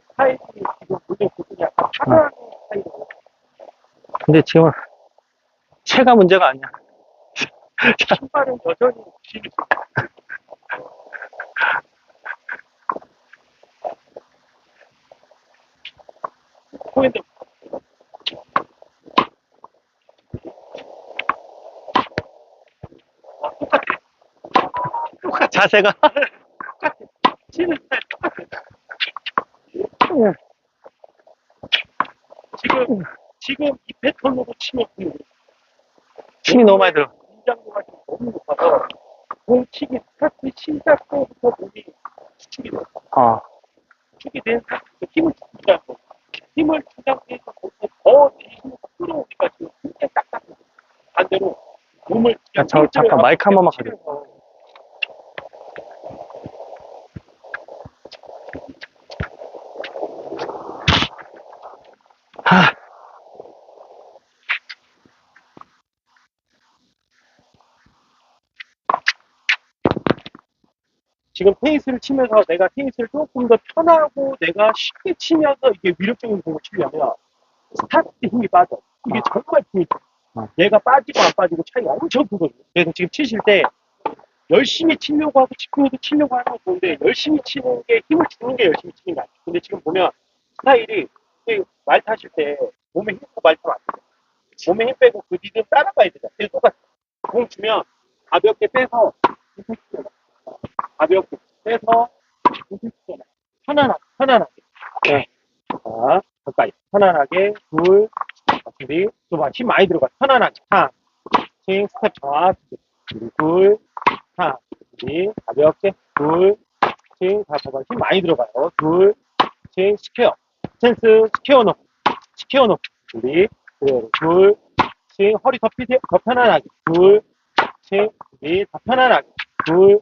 스타일이 지금 무대 보통 약간 차가운 스타일이에요. 근데 지금 체가 문제가 아니야. 신발은 여전히 신이 포인트 아, 똑같아. 똑같아. 자세가. 똑같아. 치는 스타일 똑같아. 지금, 지금 이 패턴으로 치면 그 힘이 너무 많이 들어. 긴장도가 지금 너무 높아서 공 치기 스타트 시작 때부터 몸이 수축이 돼. 어. 수축이 된 상태에서 힘을 주지 않고 힘을 준 상태에서 거기서 더 힘을 끌어오니까 지금 굉장히 딱딱해. 반대로 몸을 야, 저, 잠깐 마이크 한 번만 가져. 치 지금 테니스를 치면서 내가 테니스를 조금 더 편하고 내가 쉽게 치면서 이게 위력적인 공을 치려면 스타트 때 힘이 빠져. 이게 아. 정말 힘이 돼. 아. 얘가 빠지고 안 빠지고 차이가 엄청 크거든요. 그래서 지금 치실 때 열심히 치려고 하고 집중해서 치려고 하는 건 좋은데 열심히 치는 게 힘을 주는 게 열심히 치는 게 아니에요. 근데 지금 보면 스타일이 이말 타실 때 몸에 힘 빼고 말 타면 안 돼요. 몸에 힘 빼고 그 리듬 따라가야 되잖아. 그래서 똑같아. 공 주면 가볍게 빼서 이렇게 치잖아. 가볍게 빼서. 편안하게, 편안하게. 네. 자, 가까이. 편안하게. 둘, 준비. 두 번. 힘 많이 들어가. 편안하게. 하나, 칭, 스텝 정확히. 둘, 하나, 준비. 가볍게. 둘, 칭, 다 잡아. 힘 많이 들어가요. 둘, 칭, 스퀘어. 스탠스, 스퀘어 놓고. 스퀘어 놓고. 준비. 그대로. 둘, 칭, 허리 더 피세, 더 편안하게. 둘, 칭, 준비. 더 편안하게. 둘,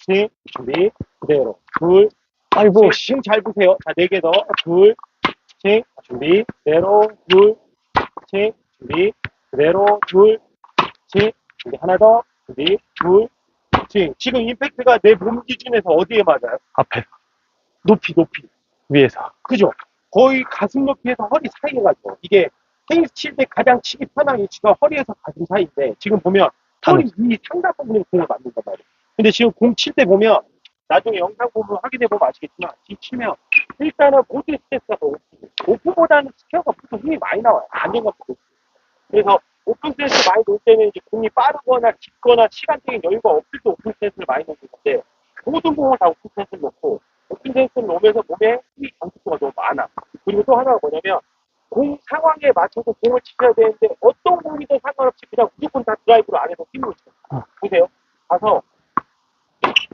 칭, 준비. 그대로. 둘, 아이고, 칭, 칭잘 보세요. 자, 네 개 더. 둘, 칭, 준비. 그대로. 둘, 칭, 준비. 그대로. 둘, 칭, 준비. 하나 더. 준비. 둘, 칭. 지금 임팩트가 내 몸 기준에서 어디에 맞아요? 앞에, 높이, 높이. 위에서. 그죠? 거의 가슴 높이에서 허리 사이에 가죠. 이게 테니스 칠 때 가장 치기 편한 위치가 허리에서 가슴 사이인데 지금 보면 허리 위 상단 부분에 공을 맞는단 말이에요. 근데 지금 공 칠 때 보면 나중에 영상 보면 확인해 보면 아시겠지만 지금 치면 일단은 모든 스트레스가 더 오프. 오프보다는 스퀘어가 보통 힘이 많이 나와요. 안정감도 높고. 그래서 오픈 스트레스 많이 놓을 때는 이제 공이 빠르거나 깊거나 시간적인 여유가 없을 때 오픈 스트레스를 많이 놓는데 모든 공을 다 오픈 스트레스를 놓고 오픈 스트레스를 놓으면서 몸에 힘이 전속도가 너무 많아. 그리고 또 하나가 뭐냐면 공 상황에 맞춰서 공을 치셔야 되는데 어떤 공이든 상관없이 그냥 무조건 다 드라이브로 안 해서 힘으로 쳐. 어. 보세요. 가서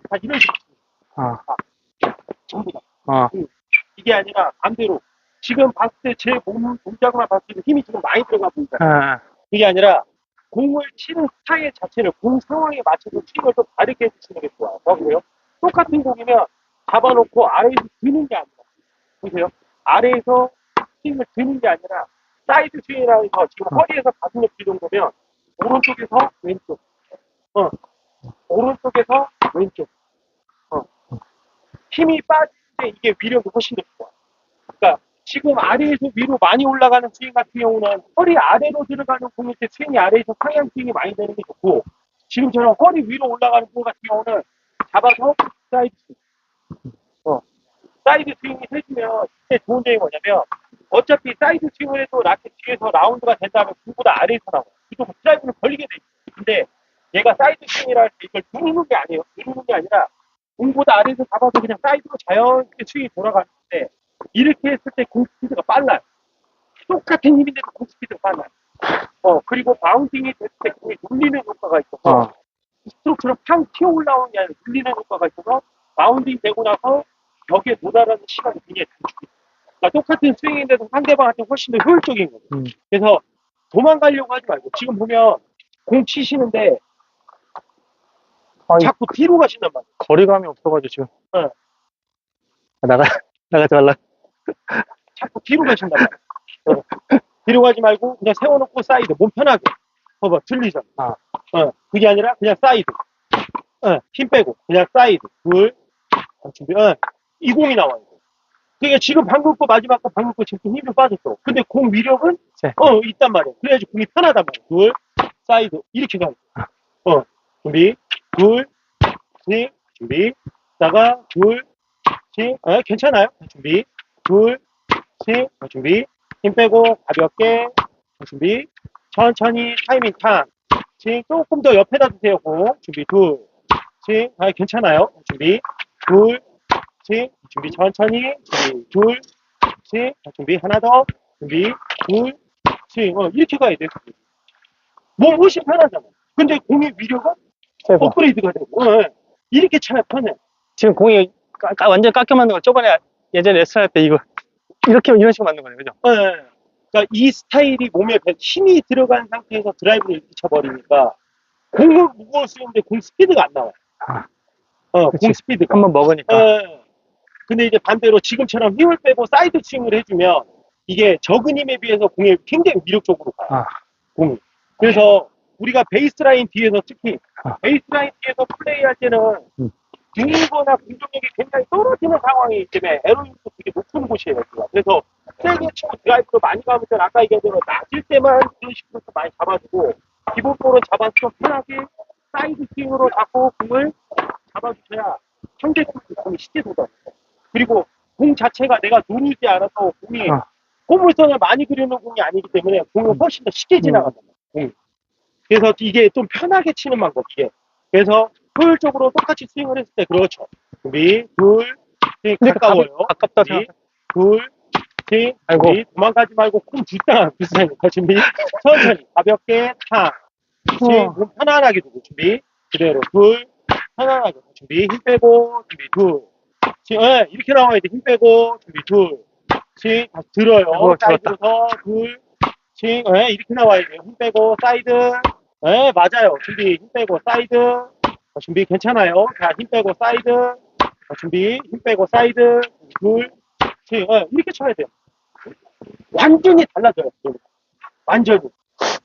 다 이런 식으로 치는 어, 거예요. 전부 다. 어. 이게 아니라 반대로 지금 봤을 때 제 몸 동작만 봤을 때 힘이 지금 많이 들어가 보이잖아요. 아, 그게 아니라 공을 치는 스타일 자체를 공 상황에 맞춰서 스윙을 좀 다르게 해주시는 게 좋아요. 보세요. 똑같은 공이면 잡아놓고 아래에서 드는 게 아니라 보세요. 아래에서 스윙을 드는 게 아니라 사이드 스윙이라 해서 지금 어. 허리에서 가슴 높이 정도면 오른쪽에서 왼쪽 어 오른쪽에서 왼쪽 어 힘이 빠지는데 이게 위력이 훨씬 더 좋아. 그러니까 지금 아래에서 위로 많이 올라가는 스윙 같은 경우는 허리 아래로 들어가는 공일 때 스윙이 아래에서 상향 스윙이 많이 되는 게 좋고 지금처럼 허리 위로 올라가는 공 같은 경우는 잡아서 사이드 스윙. 어. 사이드 스윙이 해주면 진짜 좋은 점이 뭐냐면 어차피 사이드 스윙을 해도 라켓 뒤에서 라운드가 된다면 공보다 아래에서 나와요. 그리고 드라이브를 걸리게 돼 있어요. 근데 얘가 사이드 스윙이라 할 때 이걸 누르는 게 아니에요. 누르는 게 아니라 공보다 아래에서 잡아서 그냥 사이드로 자연스럽게 스윙이 돌아가는데 이렇게 했을 때 공 스피드가 빨라요. 똑같은 힘인데도 공 스피드가 빨라요. 어, 그리고 바운딩이 됐을 때 공이 눌리는 효과가 있어서 어. 스트로크처럼 팡 튀어 올라오는 게 아니라 눌리는 효과가 있어서 바운딩 되고 나서 벽에 도달하는 시간이 굉장히 단축이. 그러니까 똑같은 스윙인데도 상대방한테 훨씬 더 효율적인 거예요. 음. 그래서 도망가려고 하지 말고 지금 보면 공 치시는데 아니, 자꾸 뒤로 가신단 말이에요. 거리감이 없어가지고 지금. 어. 아, 나가, 나가지 말라. 자꾸 뒤로 가신단 말이에요. 어. 뒤로 가지 말고 그냥 세워놓고 사이드 몸 편하게. 봐봐 들리잖아. 아. 어. 그게 아니라 그냥 사이드. 어. 힘 빼고 그냥 사이드. 둘. 어, 준비. 어. 이 공이 나와요. 그러니까 지금 방금 거 마지막 거 방금 거 지금 힘좀 빠졌어. 근데 공 위력은 네. 어 있단 말이야. 그래야지 공이 편하단 말이야. 둘, 사이드 이렇게 가. 어 준비, 둘, 셋, 준비. 다가 둘, 셋, 어 괜찮아요. 준비, 둘, 셋, 어, 준비. 힘 빼고 가볍게 어, 준비. 천천히 타이밍 탕. 셋, 조금 더 옆에다 두세요. 공 준비 둘, 셋, 아 괜찮아요. 준비 둘, 셋, 준비 천천히, 준비 둘, 셋, 자, 준비 하나 더, 준비 둘, 셋, 어, 이렇게 가야 돼. 몸 훨씬 편하잖아. 근데 공의 위력은 세고. 업그레이드가 되고, 어, 예. 이렇게 차야 편해. 지금 공이 까- 까- 완전 깎여 맞는 거 저번에 예전에 할때 이거 이렇게 이런 식으로 맞는 거예요. 그죠? 어, 예. 그러니까 이 스타일이 몸에 배- 힘이 들어간 상태에서 드라이브를 이렇게 쳐버리니까 공은 무거울 수 있는데 공 스피드가 안 나와요. 아. 어, 그치. 공 스피드가. 한번 먹으니까. 예. 근데 이제 반대로 지금처럼 힘을 빼고 사이드 스윙을 해주면 이게 적은 힘에 비해서 공이 굉장히 위력적으로 가요. 아. 공이. 그래서 우리가 베이스라인 뒤에서 특히 아. 베이스라인 뒤에서 플레이할 때는 음. 등이거나 공격력이 굉장히 떨어지는 상황이기 때문에 에로인도 되게 높은 곳이에요. 여기가. 그래서 세게 치고 드라이브로 많이 가면 아까 얘기한 대로 낮을 때만 그런 식으로 좀 많이 잡아주고 기본볼은 잡아서 좀 편하게 사이드 스윙으로 잡고 공을 잡아주셔야 상대 골프 공이 쉽게 쏟아요. 그리고 공 자체가 내가 누르지 않아서 공이 아. 고물선을 많이 그리는 공이 아니기 때문에 공은 훨씬 더 쉽게 지나간다. 공. 그래서 이게 좀 편하게 치는 방법, 이게. 그래서 효율적으로 똑같이 스윙을 했을 때, 그렇죠. 준비, 둘, 셋, 근데 가까워요. 아깝다 준비. 둘, 셋, 아이고. 준비, 도망가지 말고 콩 줄당 비슷하니까 준비, 천천히, 가볍게, 탕. 스윙. 몸 편안하게 두고, 준비, 그대로, 둘, 편안하게, 준비, 힘 빼고, 준비, 둘. 스윙, 예, 이렇게 나와야 돼, 힘 빼고, 준비, 둘. 스윙, 다시 들어요. 아이고, 사이드로서, 둘, 스윙, 예, 이렇게 나와야 돼요. 힘 빼고, 사이드. 예, 맞아요. 준비, 힘 빼고, 사이드. 어, 준비, 괜찮아요. 자, 힘 빼고, 사이드. 어, 준비, 힘 빼고, 사이드. 둘, 스윙, 예, 이렇게 쳐야 돼요. 완전히 달라져요. 완전히.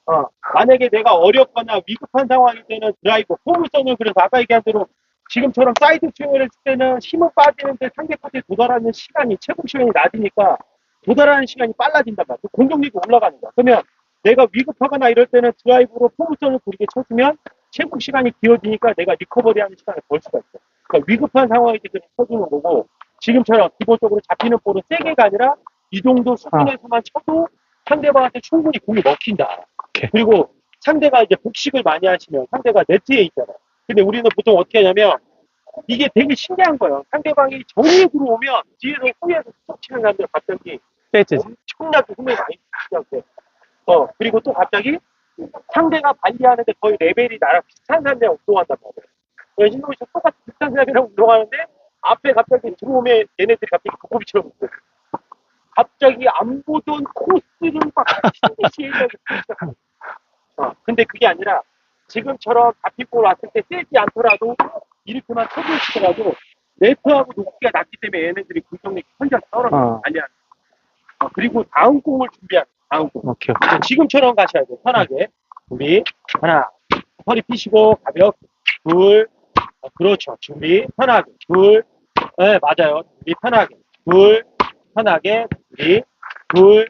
어, 만약에 내가 어렵거나 위급한 상황일 때는 드라이버, 포물선을 그래서 아까 얘기한 대로 지금처럼 사이드 스윙을 했을 때는 힘은 빠지는데 상대 코트에 도달하는 시간이 최고 시간이 낮으니까 도달하는 시간이 빨라진단 말이야. 공격력이 올라가는 거야. 그러면 내가 위급하거나 이럴 때는 드라이브로 포물선을 부리게 쳐주면 최고 시간이 길어지니까 내가 리커버리하는 시간을 벌 수가 있어. 그러니까 위급한 때 그냥 쳐주는 거고 지금처럼 기본적으로 잡히는 볼은 세게가 아니라 이 정도 수준에서만 쳐도 상대방한테 충분히 공이 먹힌다. 오케이. 그리고 상대가 이제 복식을 많이 하시면 상대가 네트에 있잖아요. 근데 우리는 보통 어떻게 하냐면 이게 되게 신기한 거예요. 상대방이 정리에 들어오면 뒤에서 후에서 툭 치는 사람들 갑자기. 엄청나게 hum을 많이 주시는데 어 그리고 또 갑자기 상대가 발리하는데 거의 레벨이 나랑 비슷한 사람이랑 운동한단 말이에요. 그래서 인도에서 똑같은 비슷한 사람이랑 운동하는데 앞에 갑자기 들어오면 얘네들이 갑자기 고급처럼 웃고 갑자기 안 보던 코스를 막 시작하는 거예요. 어, 근데 그게 아니라 지금처럼 볼 왔을 때 세지 않더라도 이렇게만 쳐주시더라도 네트하고 높이가 낮기 때문에 얘네들이 공격력이 혼자 떨어져요. 어. 아니야. 어, 그리고 다음 공을 준비하는 다음 공. 오케이. 지금처럼 가셔야 돼요. 편하게. 준비. 하나. 허리 피시고 가볍게. 둘. 어, 그렇죠. 준비. 편하게. 둘. 네, 맞아요. 준비 편하게. 둘. 편하게. 준비. 둘.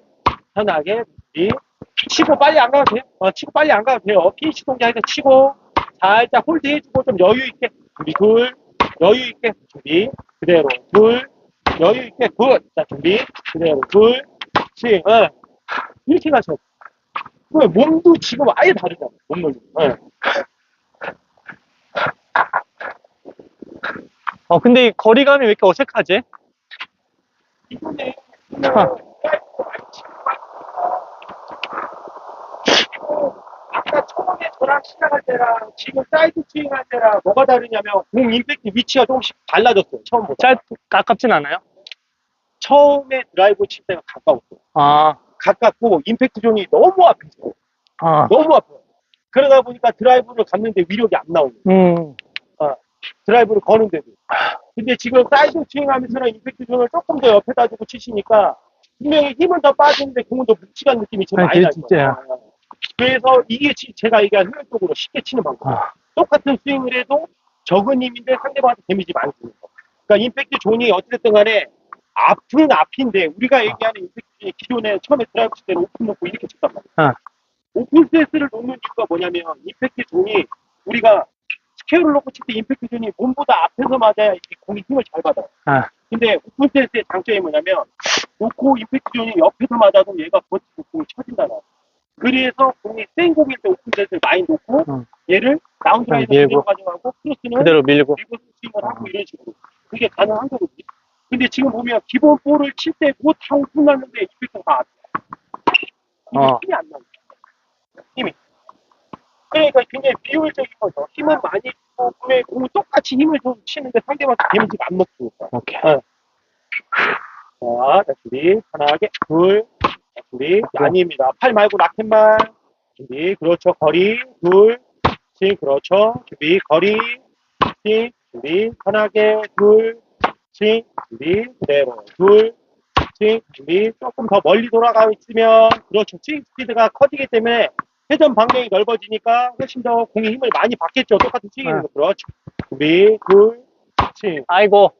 편하게. 준비. 치고 빨리 안 가도 돼요. 어, 치고 빨리 안 가도 돼요. 피니시 동작에서 치고 살짝 홀드 해주고 좀 여유 있게. 준비. 둘. 여유 있게. 준비. 그대로. 둘. 여유 있게. 굿. 자, 준비. 그대로. 둘. 스윙. 어. 이렇게 돼요. 그 몸도 지금 아예 다르잖아. 몸놀이. 예. 어 근데 이 거리감이 왜 이렇게 어색하지? 이번에 아. 아까 처음에 저랑 시작할 때랑 지금 사이드 스윙 할 때랑 뭐가 다르냐면 공 임팩트 위치가 조금씩 달라졌어요. 처음보다. 짧 가깝진 않아요? 처음에 드라이브 칠 때가 가까웠어요. 아, 가깝고 임팩트 존이 너무 앞이죠. 아, 너무 아파요. 그러다 보니까 드라이브를 갔는데 위력이 안 나오는 거예요. 음, 드라이브를 거는데도. 근데 지금 사이드 스윙 하면서는 임팩트 존을 조금 더 옆에다 두고 치시니까 분명히 힘은 더 빠지는데 공은 더 묵직한 느낌이 좀 아니, 많이 그게 나요. 진짜야. 그래서 이게 지- 제가 얘기한 효율적으로 쉽게 치는 방법. 아, 똑같은 스윙을 해도 적은 힘인데 상대방한테 데미지 많이 주는 거. 그러니까 임팩트 존이 어찌됐든 간에 앞은 앞인데 우리가 얘기하는 임팩트 기존에 처음에 드라이브 칠 때는 오픈 놓고 이렇게 쳤단 말이야. 어. 오픈 세스를 놓는 이유가 뭐냐면 임팩트 존이 우리가 스케일을 놓고 칠 때 임팩트 존이 몸보다 앞에서 맞아야 이게 공이 힘을 잘 받아요. 아. 근데 오픈 세스의 장점이 뭐냐면 놓고 임팩트 존이 옆에서 맞아도 얘가 버티고 공이 쳐진다는 거야. 그래서 공이 센 공일 때 오픈 세스를 많이 놓고 음. 얘를 다운드라이브. 그대로 가져가고 크로스는 그대로 밀고. 밀고 스윙을 하고 이런 식으로 그게 가능한 거거든요. 근데 지금 보면 기본 볼을 칠 때곧 하고 끝났는데 이펙트가 다 이게 어. 힘이 안 나요. 힘이. 그러니까 굉장히 비효율적인 거죠. 힘은 많이 주고 분명히 공을 똑같이 힘을 좀 치는데 상대방한테 데미지가 안 먹으니까. 오케이. 자, 자, 준비. 편하게. 둘. 자, 준비. 아닙니다. 팔 말고 라켓만. 준비. 그렇죠. 거리. 둘. 칭. 그렇죠. 준비. 거리. 칭. 준비. 편하게. 둘. 칭. 준비. 그대로. 둘. 칭. 준비. 조금 더 멀리 돌아가 있으면. 그렇죠. 칭 스피드가 커지기 때문에 회전 방향이 넓어지니까 훨씬 더 공의 힘을 많이 받겠죠. 똑같은 칭이는 네. 거. 그렇죠. 준비. 둘. 칭. 아이고.